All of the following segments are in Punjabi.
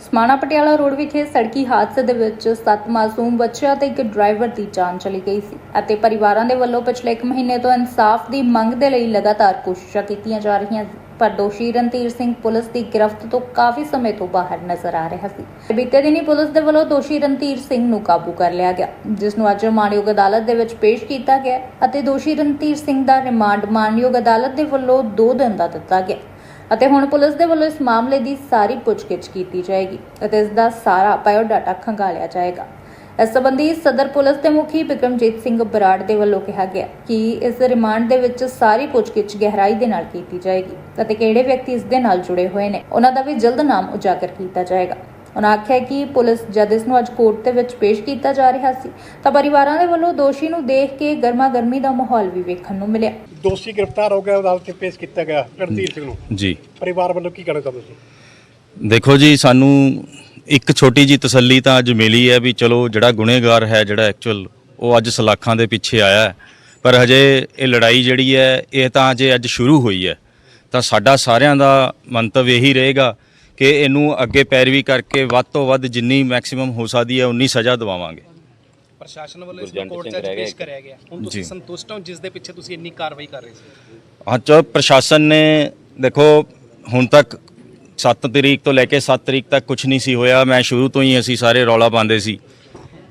ਸਮਾਣਾ ਪਟਿਆਲਾ ਰੋਡ ਵਿਖੇ ਸੜਕੀ ਹਾਦਸੇ ਦੇ ਵਿੱਚ ਸੱਤ ਮਾਸੂਮ ਬੱਚਿਆਂ ਤੇ ਇੱਕ ਡਰਾਈਵਰ ਦੀ ਜਾਨ ਚਲੀ ਗਈ ਸੀ ਅਤੇ ਪਰਿਵਾਰਾਂ ਦੇ ਵੱਲੋਂ ਪਿਛਲੇ 1 ਮਹੀਨੇ ਤੋਂ ਇਨਸਾਫ ਦੀ ਮੰਗ ਦੇ ਲਈ ਲਗਾਤਾਰ ਕੋਸ਼ਿਸ਼ਾਂ ਕੀਤੀਆਂ ਜਾ ਰਹੀਆਂ ਸੀ, ਪਰ ਦੋਸ਼ੀ ਰਣਧੀਰ ਸਿੰਘ ਪੁਲਿਸ ਦੀ ਗ੍ਰਿਫਤ ਤੋਂ ਕਾਫੀ ਸਮੇਂ ਤੋਂ ਬਾਹਰ ਨਜ਼ਰ ਆ ਰਿਹਾ ਸੀ। ਬੀਤੇ ਦਿਨੀ ਪੁਲਿਸ ਦੇ ਵੱਲੋਂ ਦੋਸ਼ੀ ਰਣਧੀਰ ਸਿੰਘ ਨੂੰ ਕਾਬੂ ਕਰ ਲਿਆ ਗਿਆ, ਜਿਸ ਨੂੰ ਅੱਜ ਮਾਨਯੋਗ ਅਦਾਲਤ ਦੇ ਵਿੱਚ ਪੇਸ਼ ਕੀਤਾ ਗਿਆ ਅਤੇ ਦੋਸ਼ੀ ਰਣਧੀਰ ਸਿੰਘ ਦਾ ਰਿਮਾਂਡ ਮਾਨਯੋਗ ਅਦਾਲਤ ਦੇ ਵੱਲੋਂ 2 ਦਿਨ ਦਾ ਦਿੱਤਾ ਗਿਆ ਅਤੇ ਹੁਣ ਪੁਲਿਸ ਦੇ ਵੱਲੋਂ ਇਸ ਮਾਮਲੇ ਦੀ ਸਾਰੀ ਪੁੱਛਗਿੱਛ ਕੀਤੀ ਜਾਏਗੀ ਅਤੇ ਇਸ ਦਾ ਸਾਰਾ ਬਾਇਓਡਾਟਾ ਖੰਗਾਲਿਆ ਜਾਏਗਾ। ਇਸ ਸੰਬੰਧੀ ਸਦਰ ਪੁਲਿਸ ਦੇ ਮੁਖੀ ਬਿਕਰਮਜੀਤ ਸਿੰਘ ਬਰਾੜ ਦੇ ਵੱਲੋਂ ਕਿਹਾ ਗਿਆ ਕਿ ਇਸ ਰਿਮਾਂਡ ਦੇ ਵਿੱਚ ਸਾਰੀ ਪੁੱਛਗਿੱਛ ਗਹਿਰਾਈ ਦੇ ਨਾਲ ਕੀਤੀ ਜਾਏਗੀ ਅਤੇ ਕਿਹੜੇ ਵਿਅਕਤੀ ਇਸ ਦੇ ਨਾਲ ਜੁੜੇ ਹੋਏ ਨੇ, ਉਹਨਾਂ ਦਾ ਵੀ ਜਲਦ ਨਾਮ ਉਜਾਗਰ ਕੀਤਾ ਜਾਏਗਾ। ਉਹਨਾਂ ਆਖਿਆ ਕਿ ਪੁਲਿਸ ਜਦ ਇਸ ਨੂੰ ਅੱਜ ਕੋਰਟ ਦੇ ਵਿੱਚ ਪੇਸ਼ ਕੀਤਾ ਜਾ ਰਿਹਾ ਸੀ ਤਾਂ ਪਰਿਵਾਰਾਂ ਦੇ ਵੱਲੋਂ ਦੋਸ਼ੀ ਨੂੰ ਦੇਖ ਕੇ ਗਰਮਾ ਗਰਮੀ ਦਾ ਮਾਹੌਲ ਵੀ ਵੇਖਣ ਨੂੰ ਮਿਲਿਆ। ਦੋਸ਼ੀ ਗ੍ਰਿਫਤਾਰ ਹੋ ਗਿਆ ਅਦਾਲਤ 'ਚ ਪੇਸ਼ ਕੀਤਾ ਗਿਆ ਰਣਧੀਰ ਸਿੰਘ ਨੂੰ। ਜੀ। ਪਰਿਵਾਰ ਵੱਲੋਂ ਕੀ ਕਹਿਣਾ ਚਾਹੁੰਦੇ ਸੀ ਦੇਖੋ ਜੀ ਸਾਨੂੰ ਇੱਕ ਛੋਟੀ ਜੀ ਤਸੱਲੀ ਤਾਂ ਅੱਜ ਮਿਲੀ ਹੈ ਵੀ ਚਲੋ ਜਿਹੜਾ ਗੁਨੇਗਾਰ ਹੈ ਜਿਹੜਾ ਐਕਚੁਅਲ ਉਹ ਅੱਜ ਸਲਾਖਾਂ ਦੇ ਪਿੱਛੇ ਆਇਆ ਹੈ। ਪਰ ਹਜੇ ਇਹ ਲੜਾਈ ਜਿਹੜੀ ਹੈ ਇਹ ਤਾਂ ਅਜੇ ਅੱਜ ਸ਼ੁਰੂ ਹੋਈ ਹੈ ਤਾਂ ਸਾਡਾ ਸਾਰਿਆਂ ਦਾ ਮੰਤਵ ਇਹੀ ਰਹੇਗਾ ਕਿ ਇਹਨੂੰ ਅੱਗੇ ਪੈਰਵੀ ਕਰਕੇ ਵੱਧ ਤੋਂ ਵੱਧ ਜਿੰਨੀ ਮੈਕਸਿਮਮ ਹੋ ਸਕਦੀ ਹੈ ਉਨੀ ਸਜ਼ਾ ਦਿਵਾਵਾਂਗੇ। ਪ੍ਰਸ਼ਾਸਨ ਵੱਲੋਂ ਇਸ ਨੂੰ ਕੋਰਟ 'ਚ ਪੇਸ਼ ਕਰਿਆ ਗਿਆ। ਹੁਣ ਤੁਸੀਂ। ਸੰਤੁਸ਼ਟ ਹੋ ਜਿਸ ਦੇ ਪਿੱਛੇ ਤੁਸੀਂ ਇੰਨੀ ਕਾਰਵਾਈ ਕਰ ਰਹੇ ਸੀ? ਹਾਂ ਚਲੋ ਪ੍ਰਸ਼ਾਸਨ ਨੇ ਦੇਖੋ ਹੁਣ ਤੱਕ 7 ਤਰੀਕ ਤੋਂ ਲੈ ਕੇ 7 ਤਰੀਕ ਤੱਕ ਕੁਝ ਨਹੀਂ ਸੀ ਹੋਇਆ। ਮੈਂ ਸ਼ੁਰੂ ਤੋਂ ਹੀ ਅਸੀਂ ਸਾਰੇ ਰੌਲਾ ਪਾਉਂਦੇ ਸੀ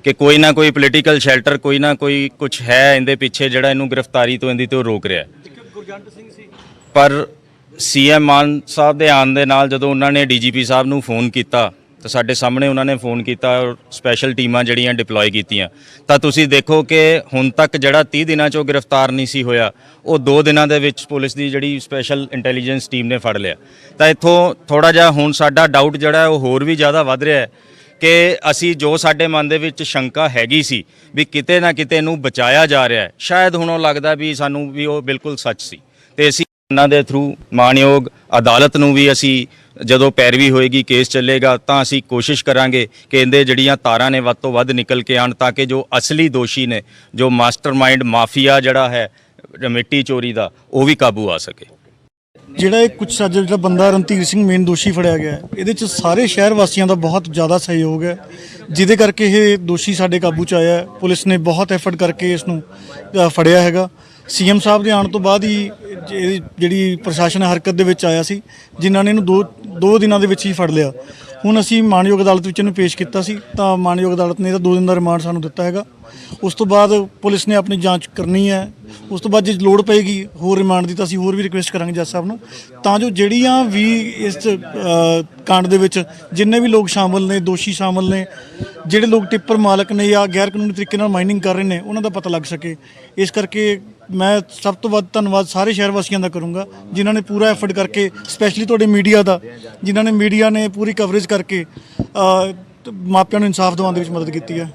ਕਿ ਕੋਈ ਨਾ ਕੋਈ ਪੋਲੀਟੀਕਲ ਸ਼ੈਲਟਰ ਕੋਈ ਨਾ ਕੋਈ ਕੁਝ ਹੈ ਇਹਦੇ ਪਿੱਛੇ ਜਿਹੜਾ ਇਹਨੂੰ ਗ੍ਰਿਫਤਾਰੀ ਤੋਂ ਇਹਦੀ ਤੋਂ ਰੋਕ ਰਿਹਾ ਹੈ। ਪਰ ਸੀਐਮ ਮਾਨ ਸਾਹਿਬ ਦੇ ਆਉਣ ਦੇ ਨਾਲ ਜਦੋਂ ਉਹਨਾਂ ਨੇ ਡੀਜੀਪੀ ਸਾਹਿਬ ਨੂੰ ਫੋਨ ਕੀਤਾ, ਤਾਂ ਸਾਡੇ ਸਾਹਮਣੇ ਉਹਨਾਂ ਨੇ ਫੋਨ ਕੀਤਾ ਔਰ ਸਪੈਸ਼ਲ ਟੀਮਾਂ ਜਿਹੜੀਆਂ ਡਿਪਲੋਏ ਕੀਤੀਆਂ। ਤਾਂ ਤੁਸੀਂ ਦੇਖੋ ਕਿ ਹੁਣ ਤੱਕ ਜਿਹੜਾ 30 ਦਿਨਾਂ 'ਚੋਂ ਗ੍ਰਿਫਤਾਰ ਨਹੀਂ ਸੀ ਹੋਇਆ, ਉਹ 2 ਦਿਨਾਂ ਦੇ ਵਿੱਚ ਪੁਲਿਸ ਦੀ ਜਿਹੜੀ ਸਪੈਸ਼ਲ ਇੰਟੈਲੀਜੈਂਸ ਟੀਮ ਨੇ ਫੜ ਲਿਆ। ਤਾਂ ਇੱਥੋਂ ਥੋੜਾ ਜਿਹਾ ਹੁਣ ਸਾਡਾ ਡਾਊਟ ਜਿਹੜਾ ਉਹ ਹੋਰ ਵੀ ਜ਼ਿਆਦਾ ਵੱਧ ਰਿਹਾ ਹੈ ਕਿ ਅਸੀਂ ਜੋ ਸਾਡੇ ਮਨ ਦੇ ਵਿੱਚ ਸ਼ੰਕਾ ਹੈਗੀ ਸੀ ਵੀ ਕਿਤੇ ਨਾ ਕਿਤੇ ਇਹਨੂੰ ਬਚਾਇਆ ਜਾ ਰਿਹਾ ਹੈ। ਸ਼ਾਇਦ ਹੁਣ ਉਹ ਲੱਗਦਾ ਵੀ ਸਾਨੂੰ ਵੀ ਉਹ ਬਿਲਕੁਲ ਸੱਚ ਸੀ। ਤੇ ਅਸੀਂ ਉਹਨਾਂ ਦੇ ਥਰੂ ਮਾਨਯੋਗ ਅਦਾਲਤ ਨੂੰ ਵੀ ਅਸੀਂ ਜਦੋਂ ਪੈਰਵੀ ਹੋਏਗੀ ਕੇਸ ਚੱਲੇਗਾ ਤਾਂ ਅਸੀਂ ਕੋਸ਼ਿਸ਼ ਕਰਾਂਗੇ ਕਿ ਇਹਦੇ ਜਿਹੜੀਆਂ ਤਾਰਾਂ ਨੇ ਵੱਧ ਤੋਂ ਵੱਧ ਨਿਕਲ ਕੇ ਆਣ ਤਾਂ ਕਿ ਜੋ ਅਸਲੀ ਦੋਸ਼ੀ ਨੇ ਜੋ ਮਾਸਟਰਮਾਈਂਡ ਮਾਫੀਆ ਜਿਹੜਾ ਹੈ ਮਿੱਟੀ ਚੋਰੀ ਦਾ ਉਹ ਵੀ ਕਾਬੂ ਆ ਸਕੇ ਜਿਹੜਾ ਇਹ ਕੁਝ ਅੱਜ ਜਿਹੜਾ ਬੰਦਾ ਰਣਧੀਰ ਸਿੰਘ ਮੇਨ ਦੋਸ਼ੀ ਫੜਿਆ ਗਿਆ ਹੈ, ਇਹਦੇ ਚ ਸਾਰੇ ਸ਼ਹਿਰ ਵਾਸੀਆਂ ਦਾ ਬਹੁਤ ਜ਼ਿਆਦਾ ਸਹਿਯੋਗ ਹੈ ਜਿਹਦੇ ਕਰਕੇ ਇਹ ਦੋਸ਼ੀ ਸਾਡੇ ਕਾਬੂ ਚ ਆਇਆ ਹੈ। ਪੁਲਿਸ ਨੇ ਬਹੁਤ ਐਫਰਟ ਕਰਕੇ ਇਸ ਨੂੰ ਅ, ਫੜਿਆ ਹੈਗਾ ਸੀਐਮ ਸਾਹਿਬ ਦੇ ਆਉਣ ਤੋਂ ਬਾਅਦ ਹੀ ਇਹ ਜਿਹੜੀ ਪ੍ਰਸ਼ਾਸਨ ਹਰਕਤ ਦੇ ਵਿੱਚ ਆਇਆ ਸੀ, ਜਿਨ੍ਹਾਂ ਨੇ ਇਹਨੂੰ ਦੋ ਦੋ ਦਿਨਾਂ ਦੇ ਵਿੱਚ ਹੀ ਫੜ ਲਿਆ। ਹੁਣ ਅਸੀਂ ਮਾਨਯੋਗ ਅਦਾਲਤ ਵਿੱਚ ਇਹਨੂੰ ਪੇਸ਼ ਕੀਤਾ ਸੀ, ਤਾਂ ਮਾਨਯੋਗ ਅਦਾਲਤ ਨੇ ਇਹਦਾ ਦੋ ਦਿਨ ਦਾ ਰਿਮਾਂਡ ਸਾਨੂੰ ਦਿੱਤਾ ਹੈਗਾ। ਉਸ ਤੋਂ ਬਾਅਦ ਪੁਲਿਸ ਨੇ ਆਪਣੀ ਜਾਂਚ ਕਰਨੀ ਹੈ। ਉਸ ਤੋਂ ਬਾਅਦ ਜੇ ਲੋੜ ਪਏਗੀ ਹੋਰ ਰਿਮਾਂਡ ਦੀ ਤਾਂ ਅਸੀਂ ਹੋਰ ਵੀ ਰਿਕੁਐਸਟ ਕਰਾਂਗੇ ਜੱਜ ਸਾਹਿਬ ਨੂੰ। ਤਾਂ ਜੋ ਜਿਹੜੀਆਂ ਵੀ ਇਸ ਕਾਂਡ ਦੇ ਵਿੱਚ ਜਿੰਨੇ ਵੀ ਲੋਕ ਸ਼ਾਮਲ ਨੇ, ਦੋਸ਼ੀ ਸ਼ਾਮਲ ਨੇ, ਜਿਹੜੇ ਲੋਕ ਟਿੱਪਰ ਮਾਲਕ ਨੇ ਜਾਂ ਗੈਰ ਕਾਨੂੰਨੀ ਤਰੀਕੇ ਨਾਲ ਮਾਈਨਿੰਗ ਕਰ ਰਹੇ ਨੇ, ਉਹਨਾਂ ਦਾ ਪਤਾ ਲੱਗ ਸਕੇ। ਇਸ ਕਰਕੇ ਮੈਂ ਸਭ ਤੋਂ ਵੱਧ ਧੰਨਵਾਦ ਸਾਰੇ ਸ਼ਹਿਰ ਵਾਸੀਆਂ ਦਾ ਕਰੂੰਗਾ, ਜਿਨ੍ਹਾਂ ਨੇ ਪੂਰਾ ਐਫਰਟ ਕਰਕੇ ਸਪੈਸ਼ਲੀ ਤੁਹਾਡੇ ਮੀਡੀਆ ਦਾ, ਜਿਨ੍ਹਾਂ ਨੇ ਮੀਡੀਆ ਨੇ ਪੂਰੀ ਕਵਰੇਜ ਕਰਕੇ ਮਾਪਿਆਂ ਨੂੰ ਇਨਸਾਫ ਦਿਵਾਉਣ ਦੇ ਵਿੱਚ ਮਦਦ ਕੀਤੀ ਹੈ।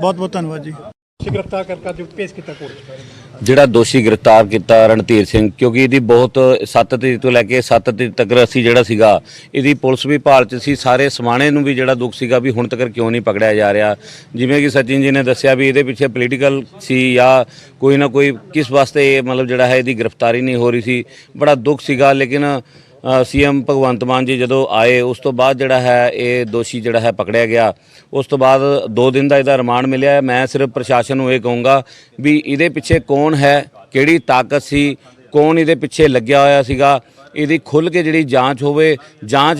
ਬਹੁਤ ਬਹੁਤ ਧੰਨਵਾਦ ਜੀ। ਗ੍ਰਿਫਤਾਰ ਕਰਕੇ ਅੱਜ ਪੇਸ਼ ਕੀਤਾ ਕੋਰਟ ਜਿਹੜਾ ਦੋਸ਼ੀ ਗ੍ਰਿਫਤਾਰ ਕੀਤਾ ਰਣਧੀਰ ਸਿੰਘ, ਕਿਉਂਕਿ ਇਹਦੀ ਬਹੁਤ 7 ਤਰੀਕ ਤੋਂ ਲੈ ਕੇ 7 ਤਰੀਕ ਤੱਕ ਅਸੀਂ ਜਿਹੜਾ ਸੀਗਾ, ਇਹਦੀ ਪੁਲਿਸ ਵੀ ਭਾਲ ਚ ਸੀ, ਸਾਰੇ ਸਮਾਣੇ ਨੂੰ ਵੀ ਜਿਹੜਾ ਦੁੱਖ ਸੀਗਾ ਵੀ ਹੁਣ ਤੱਕ ਕਿਉਂ ਨਹੀਂ ਪਕੜਿਆ ਜਾ ਰਿਹਾ। ਜਿਵੇਂ ਕਿ ਸਚਿਨ ਜੀ ਨੇ ਦੱਸਿਆ ਵੀ ਇਹਦੇ ਪਿੱਛੇ ਪੋਲੀਟੀਕਲ ਸੀ ਜਾਂ ਕੋਈ ਨਾ ਕੋਈ, ਕਿਸ ਵਾਸਤੇ ਇਹ ਮਤਲਬ ਜਿਹੜਾ ਹੈ ਇਹਦੀ ਗ੍ਰਿਫਤਾਰੀ ਨਹੀਂ ਹੋ ਰਹੀ ਸੀ। ਬੜਾ ਦੁੱਖ ਸੀਗਾ, ਲੇਕਿਨ ਸੀਐਮ ਭਗਵੰਤ ਮਾਨ ਜੀ ਜਦੋਂ ਆਏ, ਉਸ ਤੋਂ ਬਾਅਦ ਜਿਹੜਾ ਹੈ, ਇਹ ਦੋਸ਼ੀ ਜਿਹੜਾ ਹੈ ਪਕੜਿਆ ਗਿਆ। ਉਸ ਤੋਂ ਬਾਅਦ 2 ਦਿਨ ਦਾ ਇਹਦਾ ਰਿਮਾਂਡ ਮਿਲਿਆ ਮੈਂ ਸਿਰਫ ਪ੍ਰਸ਼ਾਸਨ ਨੂੰ ਇਹ ਕਹੂੰਗਾ ਵੀ ਇਹਦੇ ਪਿੱਛੇ ਕੌਣ ਹੈ, ਕਿਹੜੀ ਤਾਕਤ ਸੀ ਕੌਣ ਇਹਦੇ ਪਿੱਛੇ ਲੱਗਿਆ ਹੋਇਆ ਸੀਗਾ, ਇਹਦੀ ਖੁੱਲ ਕੇ ਜਿਹੜੀ ਜਾਂਚ ਹੋਵੇ, ਜਾਂਚ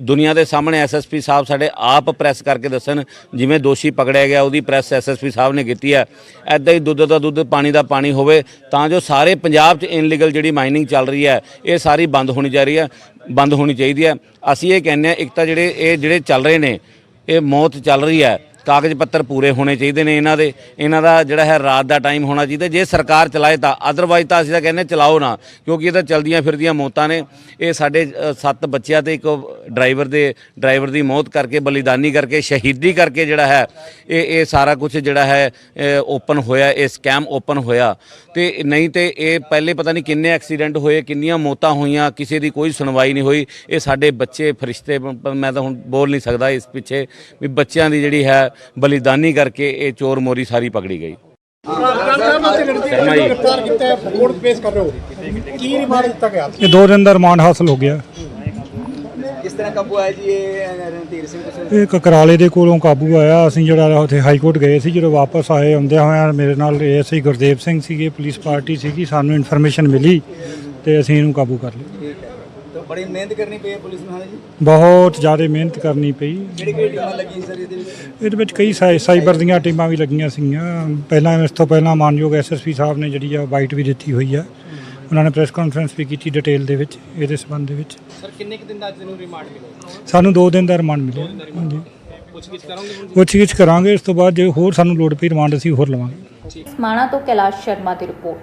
ਦੁਨੀਆ ਦੇ ਸਾਹਮਣੇ ਐਸਐਸਪੀ ਸਾਹਿਬ ਸਾਡੇ ਆਪ ਪ੍ਰੈਸ ਕਰਕੇ ਦੱਸਣ, ਜਿਵੇਂ ਦੋਸ਼ੀ ਪਕੜਿਆ ਗਿਆ, ਉਹਦੀ ਪ੍ਰੈਸ ਐਸਐਸਪੀ ਸਾਹਿਬ ਨੇ ਕੀਤੀ ਹੈ। ਐਦਾਂ ਹੀ ਦੁੱਧ ਦਾ ਦੁੱਧ, ਪਾਣੀ ਦਾ ਪਾਣੀ ਹੋਵੇ, ਤਾਂ ਜੋ ਸਾਰੇ ਪੰਜਾਬ 'ਚ ਇਨਲੀਗਲ ਜਿਹੜੀ ਮਾਈਨਿੰਗ ਚੱਲ ਰਹੀ ਹੈ, ਇਹ ਸਾਰੀ ਬੰਦ ਹੋਣੀ ਜਾ ਰਹੀ ਹੈ, ਬੰਦ ਹੋਣੀ ਚਾਹੀਦੀ ਹੈ। ਅਸੀਂ ਇਹ ਕਹਿੰਦੇ ਹਾਂ, ਇੱਕ ਤਾਂ ਜਿਹੜੇ ਇਹ ਜਿਹੜੇ ਚੱਲ ਰਹੇ ਨੇ, ਇਹ ਮੌਤ ਚੱਲ ਰਹੀ ਹੈ ਕਾਗਜ਼ ਪੱਤਰ ਪੂਰੇ ਹੋਣੇ ਚਾਹੀਦੇ ਨੇ ਇਹਨਾਂ ਦੇ। ਇਹਨਾਂ ਦਾ ਜਿਹੜਾ ਹੈ ਰਾਤ ਦਾ ਟਾਈਮ ਹੋਣਾ ਚਾਹੀਦਾ। ਜੇ ਸਰਕਾਰ ਚਲਾਏ ਤਾਂ ਅਦਰਵਾਈਜ਼ ਤਾਂ ਅਸੀਂ ਤਾਂ ਕਹਿੰਦੇ ਚਲਾਓ ਨਾ, ਕਿਉਂਕਿ ਇਹ ਤਾਂ ਚਲਦੀਆਂ ਫਿਰਦੀਆਂ ਮੌਤਾਂ ਨੇ। ਇਹ ਸਾਡੇ ਸੱਤ ਬੱਚਿਆਂ ਤੇ ਇੱਕ ਡਰਾਈਵਰ ਦੇ, ਡਰਾਈਵਰ ਦੀ ਮੌਤ ਕਰਕੇ, ਬਲੀਦਾਨੀ ਕਰਕੇ, ਸ਼ਹੀਦੀ ਕਰਕੇ ਜਿਹੜਾ ਹੈ, ਇਹ ਇਹ ਸਾਰਾ ਕੁਝ ਜਿਹੜਾ ਹੈ ਓਪਨ ਹੋਇਆ, ਇਹ ਸਕੈਮ ਓਪਨ ਹੋਇਆ। ਤੇ ਨਹੀਂ ਤੇ ਇਹ ਪਹਿਲੇ ਪਤਾ ਨਹੀਂ ਕਿੰਨੇ ਐਕਸੀਡੈਂਟ ਹੋਏ, ਕਿੰਨੀਆਂ ਮੌਤਾਂ ਹੋਈਆਂ, ਕਿਸੇ ਦੀ ਕੋਈ ਸੁਣਵਾਈ ਨਹੀਂ ਹੋਈ। ਇਹ ਸਾਡੇ ਬੱਚੇ, ਫਰਿਸ਼ਤੇ ਮੈਂ ਤਾਂ ਹੁਣ ਬੋਲ ਨਹੀਂ ਸਕਦਾ ਇਸ ਪਿੱਛੇ, ਵੀ ਬੱਚਿਆਂ ਦੀ ਜਿਹੜੀ ਹੈ ਬਲੀਦਾਨੀ ਕਰਕੇ ਇਹ ਚੋਰ ਮੋਰੀ ਸਾਰੀ ਪਕੜੀ ਗਈ। ਇਹ ਦੋ ਦਿਨ ਦਾ ਰਿਮਾਂਡ ਹਾਸਲ ਹੋ ਗਿਆ। ਕਿਸ ਤਰ੍ਹਾਂ ਕਾਬੂ ਆਇਆ ਜੀ ਇਹ ਰਣਧੀਰ ਸਿੰਘ ਤੁਸੀਂ? ਇਹ ਕਕਰਾਲੇ ਦੇ ਕੋਲੋਂ ਕਾਬੂ ਆਇਆ। ਅਸੀਂ ਜਿਹੜਾ ਉੱਥੇ ਹਾਈ ਕੋਰਟ ਗਏ ਸੀ ਜਦੋਂ ਵਾਪਸ ਆਏ ਆਉਂਦਿਆਂ ਹੋਇਆਂ ਮੇਰੇ ਨਾਲ ਏਐਸਆਈ ਗੁਰਦੇਵ ਸਿੰਘ ਸੀਗੇ ਪੁਲਿਸ ਪਾਰਟੀ ਸੀਗੀ ਸਾਨੂੰ ਇਨਫੋਰਮੇਸ਼ਨ ਮਿਲੀ ਤੇ ਅਸੀਂ ਇਹਨੂੰ ਕਾਬੂ ਕਰ ਲਿਆ। ਬੜੀ ਮਿਹਨਤ ਕਰਨੀ ਪਈ ਹੈ ਪੁਲਿਸ ਨੂੰ ਹਾਂ ਜੀ? ਬਹੁਤ ਜ਼ਿਆਦਾ ਮਿਹਨਤ ਕਰਨੀ ਪਈ। ਕਿਹੜੀ ਕਿਹੜੀ ਟੀਮਾਂ ਲੱਗੀਆਂ ਸਰ ਇਹਦੇ ਵਿੱਚ? ਇਹਦੇ ਵਿੱਚ ਕਈ ਸਾਈ- ਸਾਈਬਰ ਦੀਆਂ ਟੀਮਾਂ ਵੀ ਲੱਗੀਆਂ ਸੀਗੀਆਂ। ਪਹਿਲਾਂ ਇਸ ਤੋਂ ਪਹਿਲਾਂ ਮਾਨਯੋਗ ਐਸਐਸਪੀ ਸਾਹਿਬ ਨੇ ਜਿਹੜੀ ਆ ਬਾਈਟ ਵੀ ਦਿੱਤੀ ਹੋਈ ਆ। ਉਹਨਾਂ ਨੇ ਪ੍ਰੈਸ ਕਾਨਫਰੰਸ ਵੀ ਕੀਤੀ ਡਿਟੇਲ ਦੇ ਵਿੱਚ ਇਹਦੇ ਸੰਬੰਧ ਦੇ ਵਿੱਚ। ਸਰ ਕਿੰਨੇ ਕੁ ਦਿਨ ਦਾ ਅੱਜ ਨੂੰ ਰਿਮਾਂਡ ਮਿਲਿਆ? ਸਾਨੂੰ 2 ਦਿਨ ਦਾ ਰਿਮਾਂਡ ਮਿਲਿਆ। ਹਾਂਜੀ। ਪੁੱਛਗਿੱਛ ਕਰੋਗੇ ਹੁਣ? ਪੁੱਛਗਿੱਛ ਕਰਾਂਗੇ ਇਸ ਤੋਂ ਬਾਅਦ ਜੇ ਹੋਰ ਸਾਨੂੰ ਲੋੜ ਪਈ ਰਿਮਾਂਡ ਅਸੀਂ ਹੋਰ ਲਵਾਂਗੇ। ਸਮਾਣਾ ਤੋਂ ਕੈਲਾਸ਼ ਸ਼ਰਮਾ ਦੀ ਰਿਪੋਰਟ।